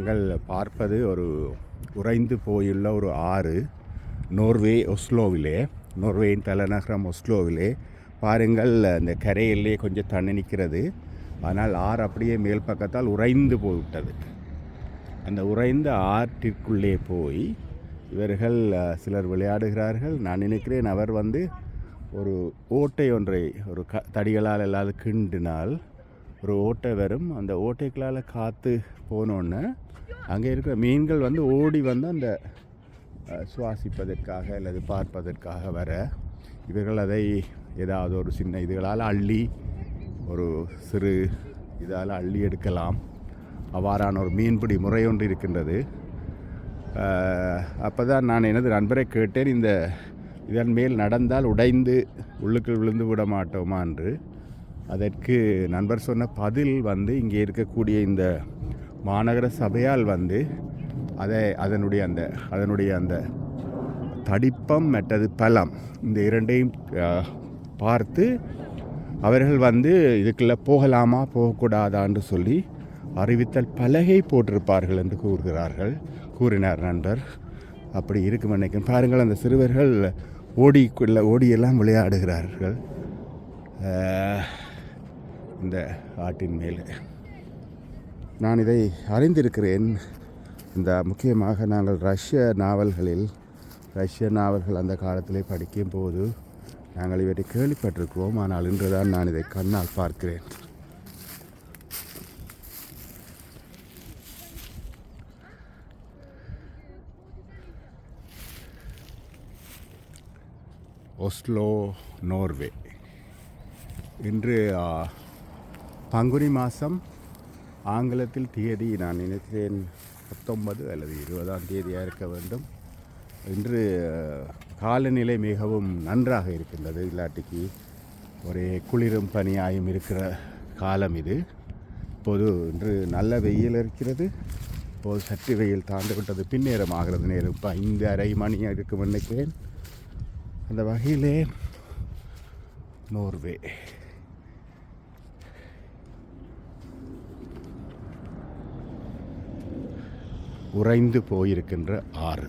நீங்கள் பார்ப்பது ஒரு உறைந்து போயுள்ள ஒரு ஆறு நோர்வே ஒஸ்லோவிலே நோர்வேயின் தலைநகரம் ஒஸ்லோவிலே. பாருங்கள் அந்த கரையிலே கொஞ்சம் தண்ணி நிற்கிறது. ஆனால் ஆறு அப்படியே மேல் பக்கத்தால் உறைந்து போய்விட்டது. அந்த உறைந்த ஆற்றிற்குள்ளே போய் இவர்கள் சிலர் விளையாடுகிறார்கள். நான் நினைக்கிறேன் அவர் வந்து ஒரு ஓட்டை ஒன்றை ஒரு க தடிகளால் எல்லாது கிண்டினால் ஒரு ஓட்டை வரும். அந்த ஓட்டைகளால் காற்று போனோன்னே அங்கே இருக்கிற மீன்கள் வந்து ஓடி வந்து அந்த சுவாசிப்பதற்காக அல்லது பார்ப்பதற்காக வர இவர்கள் அதை ஏதாவது ஒரு சின்ன இதுகளால் அள்ளி ஒரு சிறு இதால் அள்ளி எடுக்கலாம். அவ்வாறான ஒரு மீன்பிடி முறை ஒன்று இருக்கின்றது. அப்போ தான் நான் எனது நண்பரை கேட்டேன் இந்த இதன் மேல் நடந்தால் உடைந்து உள்ளுக்குள் விழுந்து விட மாட்டோமா என்று. அதற்கு நண்பர் சொன்ன பதில் வந்து இங்கே இருக்கக்கூடிய இந்த மாநகர சபையால் வந்து அதை அதனுடைய அந்த அதனுடைய அந்த தடிப்பம் மற்றது பலம் இந்த இரண்டையும் பார்த்து அவர்கள் வந்து இதுக்குள்ளே போகலாமா போகக்கூடாதான்னு சொல்லி அறிவித்தல் பலகை போட்டிருப்பார்கள் என்று கூறுகிறார்கள். கூறினார் நண்பர். அப்படி இருக்கும் நினைக்கிறேன் பாருங்கள் அந்த சிறுவர்கள் ஓடிக்குள்ள ஓடியெல்லாம் விளையாடுகிறார்கள். இந்த ஆட்டின் மேலே. நான் இதை அறிந்திருக்கிறேன். இந்த முக்கியமாக நாங்கள் ரஷ்ய நாவல்களில் ரஷ்ய நாவல்கள் அந்த காலத்திலே படிக்கும் போது நாங்கள் இவற்றை கேள்விப்பட்டிருக்கிறோம். ஆனால் இன்றுதான் நான் இதை கண்ணால் பார்க்கிறேன். Oslo Norway. இன்று பங்குனி மாதம் ஆங்கிலத்தில் தேதி நான் நினைத்தேன் பத்தொன்பது அல்லது இருபதாம் தேதியாக இருக்க வேண்டும். இன்று காலநிலை மிகவும் நன்றாக இருக்கின்றது. இல்லாட்டிக்கு ஒரே குளிரும் பனியாயும் இருக்கிற காலம் இது. இப்போது இன்று நல்ல வெயில் இருக்கிறது. இப்போது சற்று வெயில் தாண்டு விட்டது. பின்னேரம் ஆகிறது. நேரம் இப்போ ஐந்து அரை மணி இருக்கும் நினைக்கிறேன். அந்த வகையிலே நோர்வே. உறைந்து போயிருக்கின்ற ஆறு.